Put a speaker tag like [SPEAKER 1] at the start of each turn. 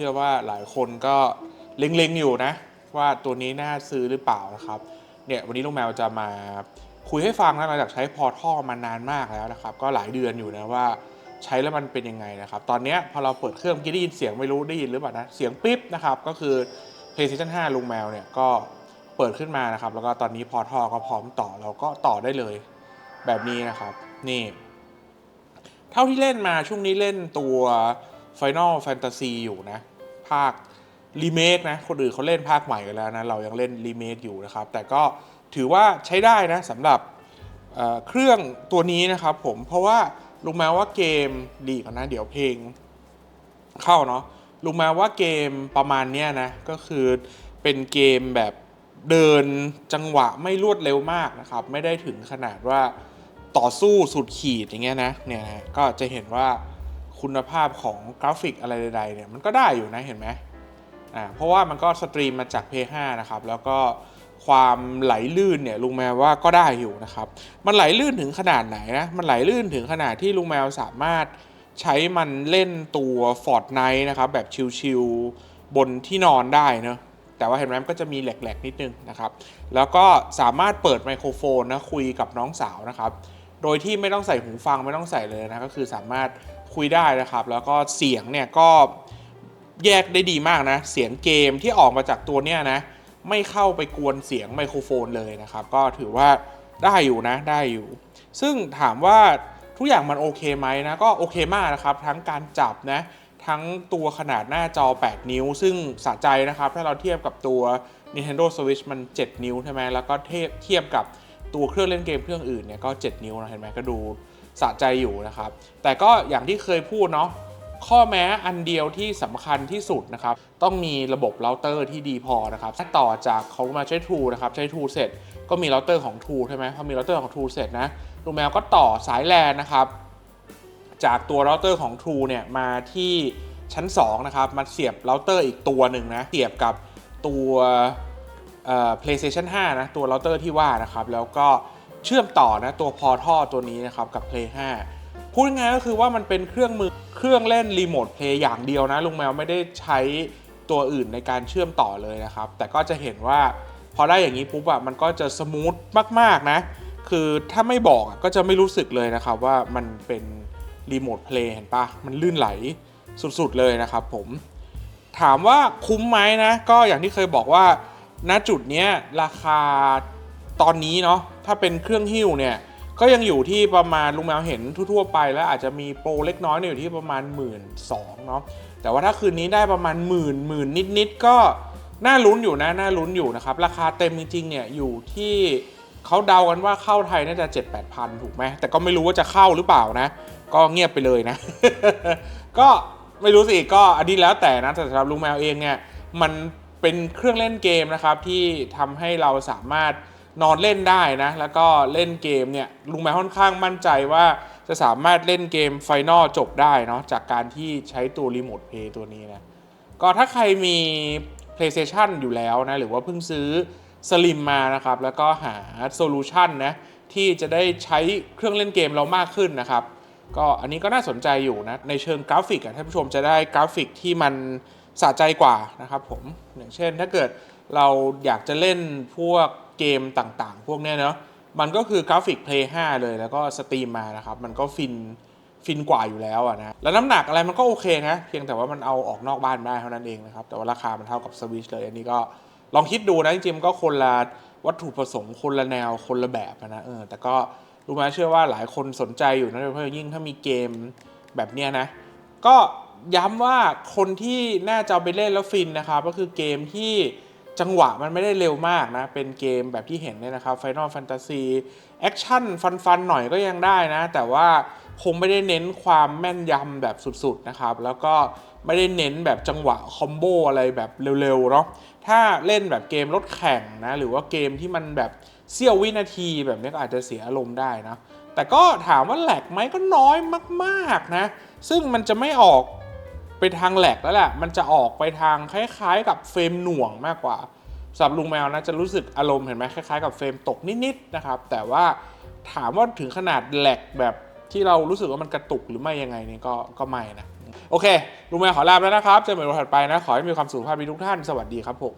[SPEAKER 1] ชื่อว่าหลายคนก็เล็งๆอยู่นะ ว่าตัวนี้น่าซื้อหรือเปล่านะครับ เนี่ยวันนี้ลุงแมวจะมาคุยให้ฟังนะหลังจากใช้พอท่อมานานมากแล้วนะครับ ก็หลายเดือนอยู่นะว่าใช้แล้วมันเป็นยังไงนะครับ ตอนนี้พอเราเปิดเครื่องกี้ได้ยินเสียงไม่รู้ได้ยินหรือเปล่านะ เสียงปิ๊บนะครับ ก็คือ PlayStation 5 ลุงแมวเนี่ยก็เปิดขึ้นมานะครับ แล้วก็ตอนนี้พอท่อก็พร้อมต่อเราก็ต่อได้เลยแบบนี้นะครับ นี่ เท่าที่เล่นมาช่วงนี้เล่นตัว Final Fantasy อยู่นะ ภาครีเมคนะ คนอื่นเขาเล่นภาคใหม่กันแล้วนะ เรายังเล่นรีเมคอยู่นะครับ แต่ก็ถือว่าใช้ได้นะสำหรับเเครื่องตัวนี้นะครับผม เพราะว่าลุงแม้ว่าเกมดีก่อนนะ เดี๋ยวเพลงเข้าเนาะลุงแม้ว่าเกมประมาณเนี้ยนะ ก็คือเป็นเกมแบบเดินจังหวะไม่รวดเร็วมากนะครับ ไม่ได้ถึงขนาดว่าต่อสู้สุดขีดอย่างเงี้ยนะ เนี่ยนะก็จะเห็นว่า คุณภาพของกราฟิกอะไรใดๆเนี่ยมันก็ได้อยู่นะเห็นไหมอ่าเพราะว่ามันก็สตรีมมาจาก p 5นะครับ แล้วก็ความไหลลื่นเนี่ยลุงแมวว่าก็ได้อยู่นะครับ มันไหลลื่นถึงขนาดไหนนะ มันไหลลื่นถึงขนาดที่ลุงแมวสามารถใช้มันเล่นตัว Fortnite นะครับ แบบชิลๆบนที่นอนได้เนะแต่ว่าเห็นไหมก็จะมีแหลกๆ นิดนึงนะครับ แล้วก็สามารถเปิดไมโครโฟนนะคุยกับน้องสาวนะครับ โดยที่ไม่ต้องใส่หูฟังไม่ต้องใส่เลยนะ ก็คือสามารถ คุยได้นะครับ แล้วก็เสียงเนี่ยก็แยกได้ดีมากนะ เสียงเกมที่ออกมาจากตัวเนี้ยนะ ไม่เข้าไปกวนเสียงไมโครโฟนเลยนะครับ ก็ถือว่าได้อยู่นะได้อยู่ ซึ่งถามว่าทุกอย่างมันโอเคไหมนะ ก็โอเคมากนะครับ ทั้งการจับนะทั้งตัวขนาดหน้าจอ 8 นิ้ว ซึ่งสะใจนะครับ ถ้าเราเทียบกับตัว Nintendo Switch มัน 7 นิ้วใช่ไหมแล้วก็เทียบเทียบกับตัวเครื่องเล่นเกมเครื่องอื่นเนี่ยก็ 7 นิ้วนะเห็นไหมก็ดู สะใจอยู่นะครับ แต่ก็อย่างที่เคยพูดเนาะข้อแม้อันเดียวที่สำคัญที่สุดนะครับ ต้องมีระบบเราเตอร์ที่ดีพอนะครับต่อจากเขามาใช้ True นะครับใช้ True เสร็จ ก็มีเราเตอร์ของ True ใช่ไหมพอมีเราเตอร์ของ True เสร็จนะลุงแมวก็ต่อสายแลนนะครับ จากตัวเราเตอร์ของ True เนี่ยมาที่ชั้น2นะครับมาเสียบเราเตอร์อีกตัวหนึ่งนะเสียบกับตัว PlayStation 5 นะ ตัวเราเตอร์ที่ว่านะครับ แล้วก็ เชื่อมต่อนะตัวพอท่อตัวนี้นะครับกับ Play 5 พูดง่ายก็คือว่ามันเป็นเครื่องมือเครื่องเล่นรีโมทเพลย์อย่างเดียวนะลุงแมวไม่ได้ใช้ตัวอื่นในการเชื่อมต่อเลยนะครับ แต่ก็จะเห็นว่าพอได้อย่างนี้ปุ๊บอะมันก็จะสมูทมากๆนะ คือถ้าไม่บอกก็จะไม่รู้สึกเลยนะครับว่ามันเป็นรีโมทเพลย์เห็นปะมันลื่นไหลสุดๆเลยนะครับผม ถามว่าคุ้มไหมนะ ก็อย่างที่เคยบอกว่าณจุดนี้ราคา ตอนนี้เนาะถ้าเป็นเครื่องหิ้วเนี่ยก็ยังอยู่ที่ประมาณลุงแมวเห็นทั่วๆไปแล้วอาจจะมีโปรเล็กน้อยเนี่ยอยู่ที่ประมาณ1 2ื่นเนาะแต่ว่าถ้าคืนนี้ได้ประมาณหมื่นหมื่นนิดๆก็น่าลุ้นอยู่นะน่าลุ้นอยู่นะครับราคาเต็มจริงๆเนี่ยอยู่ที่เขาเดากันว่าเข้าไทยน่าจะ 7 8 0 0 0 ถูกไหมแต่ก็ไม่รู้ว่าจะเข้าหรือเปล่านะ ก็เงียบไปเลยนะ ก็ไม่รู้สิก็อันนี้แล้วแต่นะแต่สำหรับลุงแมวเองเนี่ยมันเป็นเครื่องเล่นเกมนะครับที่ทำให้เราสามารถ นอนเล่นได้นะ แล้วก็เล่นเกมเนี่ยลุงแมวค่อนข้างมั่นใจว่าจะสามารถเล่นเกมไฟนอลจบได้เนาะจากการที่ใช้ตัวรีโมทเพย์ตัวนี้นะ ก็ถ้าใครมี PlayStation อยู่แล้วนะ หรือว่าเพิ่งซื้อสลิมมานะครับ แล้วก็หาโซลูชันนะ ที่จะได้ใช้เครื่องเล่นเกมเรามากขึ้นนะครับ ก็อันนี้ก็น่าสนใจอยู่นะ ในเชิงกราฟิกอะท่านผู้ชมจะได้กราฟิกที่มันสะใจกว่านะครับผมอย่างเช่นถ้าเกิดเราอยากจะเล่นพวก เกมต่างๆ พวกนี้เนาะมันก็คือกราฟิก Play 5 เลยแล้วก็สตรีมมานะครับ มันก็ฟินฟินกว่าอยู่แล้วอะนะ แล้วน้ำหนักอะไรมันก็โอเคนะ เพียงแต่ว่ามันเอาออกนอกบ้านไม่ได้เท่านั้นเองนะครับ แต่ว่าราคามันเท่ากับสวิชเลย อันนี้ก็ลองคิดดูนะ จริงๆมันก็คนละวัตถุประสงค์คนละแนวคนละแบบนะเออ แต่ก็รู้ไหมเชื่อว่าหลายคนสนใจอยู่นะโดยเฉพาะยิ่งถ้ามีเกมแบบเนี้ยนะ ก็ย้ำว่าคนที่น่าจะไปเล่นแล้วฟินนะครับ ก็คือเกมที่ จังหวะมันไม่ได้เร็วมากนะ เป็นเกมแบบที่เห็นเนี่ยนะครับ Final Fantasy แอคชั่นฟันๆ หน่อยก็ยังได้นะ แต่ว่าคงไม่ได้เน้นความแม่นยำแบบสุดๆ นะครับ แล้วก็ไม่ได้เน้นแบบจังหวะคอมโบอะไรแบบเร็วๆ เนาะถ้าเล่นแบบเกมรถแข่งนะ หรือว่าเกมที่มันแบบเสี้ยววินาทีแบบนี้ก็อาจจะเสียอารมณ์ได้นะ แต่ก็ถามว่าแหลกไหมก็น้อยมากๆนะ ซึ่งมันจะไม่ออก ไปทางแหลกแล้วแหละมันจะออกไปทางคล้าย ๆ กับเฟรมหน่วงมากกว่าสำหรับลุงแมวนะจะรู้สึกอารมณ์เห็นไหมคล้ายๆ กับเฟรมตกนิดๆนะครับ แต่ว่าถามว่าถึงขนาดแหลกแบบที่เรารู้สึกว่ามันกระตุกหรือไม่ยังไงนี่ก็ก็ไม่นะ โอเคลุงแมวขอลาไปแล้วนะครับเจอกันใหม่วันถัดไปนะ ขอให้มีความสุขภาพดีทุกท่านสวัสดีครับผม